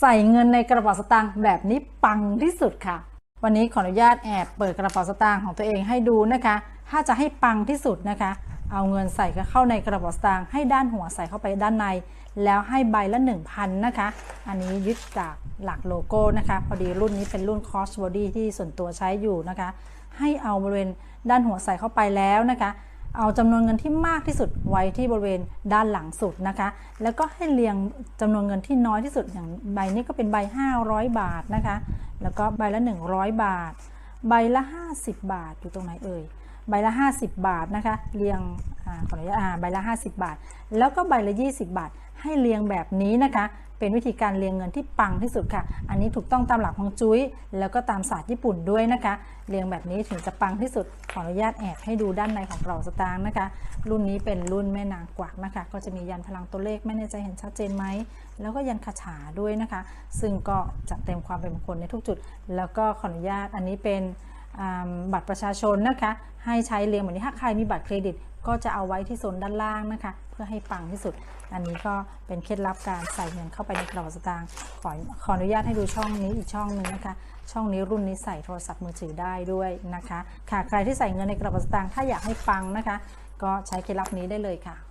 ใส่เงินในกระเป๋าสตางค์แบบนี้ปังที่สุดค่ะ วันนี้ขออนุญาตแอบเปิดกระเป๋าสตางค์ของตัวเองให้ดูนะคะ ถ้าจะให้ปังที่สุดนะคะ เอาเงินใส่เข้าในกระเป๋าสตางค์ให้ด้านหัวใส่เข้าไปด้านใน แล้วให้ใบละ 1,000 นะคะ อันนี้ยึดจากหลักโลโก้นะคะ พอดีรุ่นนี้เป็นรุ่น cross body ที่ส่วนตัวใช้อยู่นะคะ ให้เอาบริเวณด้านหัวใส่เข้าไปแล้วนะคะ เอาจำนวนเงินที่มากที่สุดไว้ที่บริเวณด้านหลังสุดนะคะ แล้วก็ให้เรียงจำนวนเงินที่น้อยที่สุดอย่างใบนี้ก็เป็นใบ 500 บาทนะคะ แล้วก็ใบละ 100 บาท ใบละ 50 บาทอยู่ตรงไหนเอ่ย ใบละ 50 บาทนะคะเรียงอขออนุญาตใบละ 50 บาท แล้วก็ใบละ 20 บาท ให้เรียงแบบนี้นะคะ เป็นวิธีการเรียงเงินที่ปังที่สุดค่ะ อันนี้ถูกต้องตามหลักฮวงจุ้ย แล้วก็ตามศาสตร์ญี่ปุ่นด้วยนะคะ เรียงแบบนี้ถึงจะปังที่สุด ขออนุญาตแอบให้ดูด้านในของกระเป๋าสตางค์นะคะ รุ่นนี้เป็นรุ่นแม่นางกวักนะคะ ก็จะมียันพลังตัวเลขไม่แน่ใจเห็นชัดเจนไหม แล้วก็ยันคาถาด้วยนะคะ ซึ่งก็จะเต็มความเป็นมงคลในทุกจุด แล้วก็ขออนุญาตอันนี้เป็น บัตรประชาชนนะคะ ให้ใช้เรียงแบบนี้ถ้าใครมีบัตรเครดิต ก็จะเอาไว้ที่โซนด้านล่างนะคะ เพื่อให้ปังที่สุด อันนี้ก็เป็นเคล็ดลับการใส่เงินเข้าไปในกระเป๋าสตางค์ขอขออนุญาตให้ดูช่องนี้อีกช่องหนึ่งนะคะ ช่องนี้รุ่นนี้ใส่โทรศัพท์มือถือได้ด้วยนะคะ ค่ะใครที่ใส่เงินในกระเป๋าสตางค์ถ้าอยากให้ปังนะคะ ก็ใช้เคล็ดลับนี้ได้เลยค่ะ